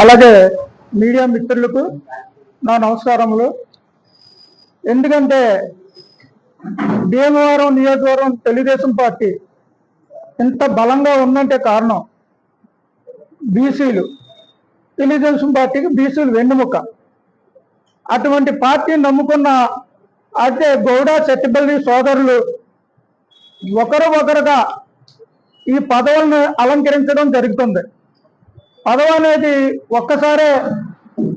అలాగే మీడియా మిత్రులకు నా నమస్కారములు. ఎందుకంటే భీమవరం నియోజకవర్గం తెలుగుదేశం పార్టీ ఇంత బలంగా ఉందంటే కారణం బీసీలు. తెలుగుదేశం పార్టీకి బీసీలు వెన్నుముక. అటువంటి పార్టీని నమ్ముకున్న అయితే గౌడ చెట్టిపల్లి సోదరులు ఒకరు ఒకరుగా ఈ పదవులను అలంకరించడం జరుగుతుంది. పదవ అనేది ఒక్కసారే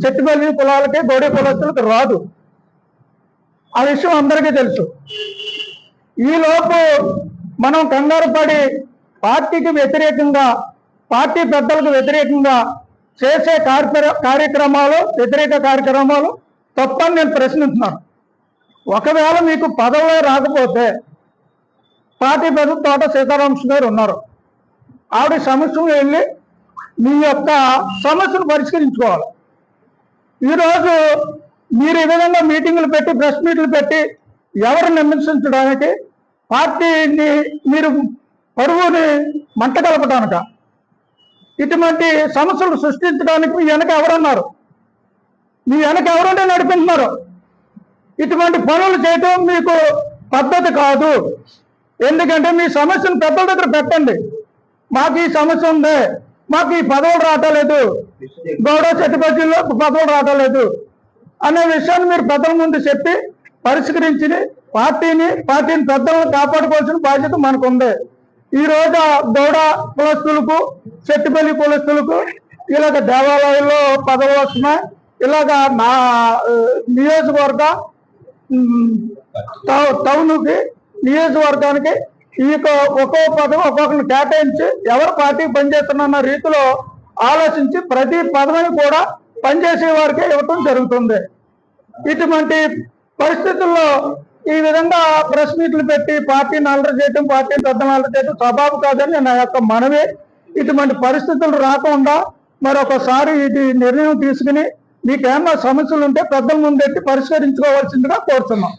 చెట్టుపల్లి కులాలకి గౌడ కులస్తులకు రాదు. ఆ విషయం అందరికీ తెలుసు. ఈలోపు మనం కంగారు పడి పార్టీకి వ్యతిరేకంగా పార్టీ పెద్దలకు వ్యతిరేకంగా చేసే కార్య- కార్యక్రమాలు వ్యతిరేక కార్యక్రమాలు తప్పని నేను ప్రశ్నిస్తున్నాను. ఒకవేళ మీకు పదవి రాకపోతే పార్టీ పెద్ద తోట సీతారామకృష్ణ గారు ఉన్నారు. ఆవిడ సమస్యలు వెళ్ళి మీ యొక్క సమస్యను పరిష్కరించుకోవాలి. ఈరోజు మీరు ఈ విధంగా మీటింగులు పెట్టి ప్రెస్ మీట్లు పెట్టి ఎవరు విమర్శించడానికి పార్టీని మీరు పరువుని మంట కలపడానిక ఇటువంటి సమస్యలు సృష్టించడానికి మీ వెనక ఎవరున్నారు? మీ వెనక ఎవరుంటే నడిపిస్తున్నారు ఇటువంటి పనులు చేయటం మీకు పద్ధతి కాదు. ఎందుకంటే మీ సమస్యను పెద్దల దగ్గర పెట్టండి. మాకు ఈ సమస్య ఉంది. మాకు ఈ పదవులు రావట్లేదు గౌరవ చెట్టుపల్లిలో పదవులు రావట్లేదు అనే విషయాన్ని మీరు పెద్దల ముందు చెప్పి పరిష్కరించి పార్టీని పార్టీని పెద్దలను కాపాడుకోవాల్సిన బాధ్యత మనకు ఉంది ఈ రోజు గౌడ కులస్తులకు చెట్టుపల్లి కులస్తులకు ఇలాగ దేవాలయాల్లో పదవులు వస్తున్నాయి. ఇలాగ నా నియోజకవర్గ టౌన్కి నియోజకవర్గానికి ఈ యొక్క ఒక్కో పదవి ఒక్కొక్కరిని కేటాయించి ఎవరు పార్టీకి పనిచేస్తున్న రీతిలో ఆలోచించి ప్రతి పదవిని కూడా పనిచేసే వారికి ఇవ్వటం జరుగుతుంది. ఇటువంటి పరిస్థితుల్లో ఈ విధంగా ప్రెస్ మీట్లు పెట్టి పార్టీని అల్లరి చేయటం పార్టీని పెద్దలు అల్లరి చేయటం స్వభావం కాదని నా యొక్క మనవి. ఇటువంటి పరిస్థితులు రాకుండా మరొకసారి ఇది నిర్ణయం తీసుకుని మీకేమన్నా సమస్యలు ఉంటే పెద్దల ముందెట్టి పరిష్కరించుకోవాల్సిందిగా కోరుతున్నాం.